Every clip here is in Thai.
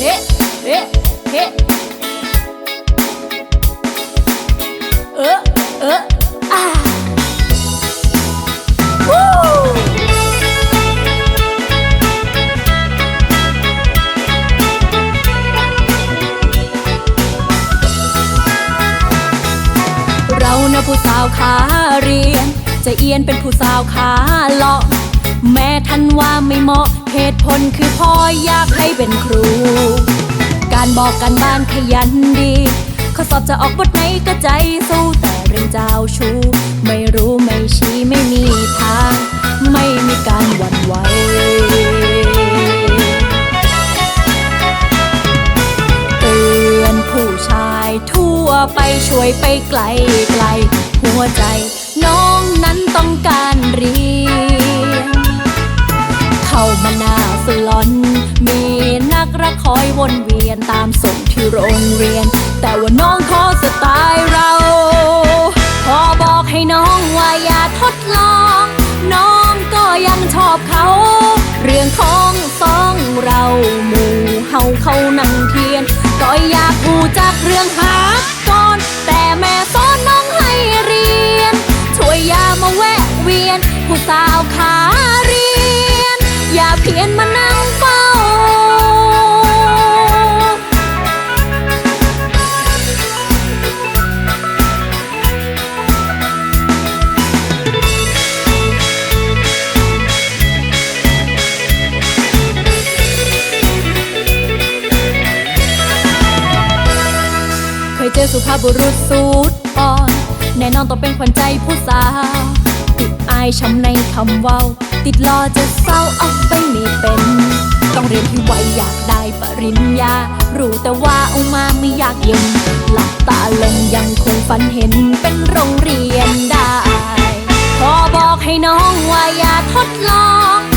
เฮ้เฮ้เฮ้เออเอออ่าวู้เรานะผู้สาวขาเรียน จะเอียนเป็นผู้สาวขาเลาะ ท่านว่าไม่เหมาะ เหตุผลคือพ่ออยากให้เป็นครู การบอกกันบ้านขยันดีข้อสอบจะออกบทไหนก็ใจสู้แต่เรื่องเจ้าชู้ไม่รู้ไม่ชี้ไม่มีทาง ไม่มีการหวั่นไหวเตือนผู้ชายทั่วไปช่วยไปไกลไกล หัวใจ น้องนั้นต้องการเรียน เรียนตามส่งที่โรงเรียน แต่ว่าน้องขอสไตล์เรา พอบอกให้น้องว่าอย่าทดลอง น้องก็ยังชอบเขา เรื่องของสองเราหมู่เฮาเขานั่งเทียน ก็อยากพูจากเรื่องหา เคยเจอสุภาพบุรุษสูดอ่อน แน่นอนต้องเป็นขวัญใจผู้สาว ติดอายช้ำในคำเว้า ติดรอจะเศร้าเอาไปไม่เป็น ต้องเรียนที่ไวอยากได้ปริญญา รู้แต่ว่าเอามาไม่อยากเย็น หลับตาลงยังคงฝันเห็นเป็นโรงเรียนได้พอบอกให้น้องว่าอย่าทดลอง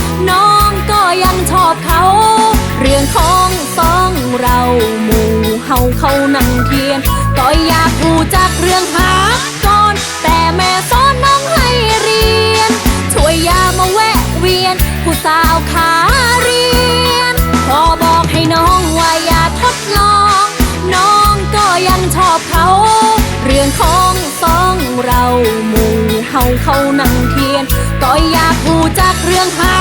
นั่งเทียน ก็อยากพูจากเรื่องหาก่อนแต่แม่สอนน้องให้เรียน ช่วยยามาแวะเวียน ผู้สาวขาเรียน พอบอกให้น้องว่าอย่าทดลอง น้องก็ยังชอบเขา เรื่องของสองเราหมู่เฮาเขานั่งเทียน ก็อยากพูจากเรื่องหา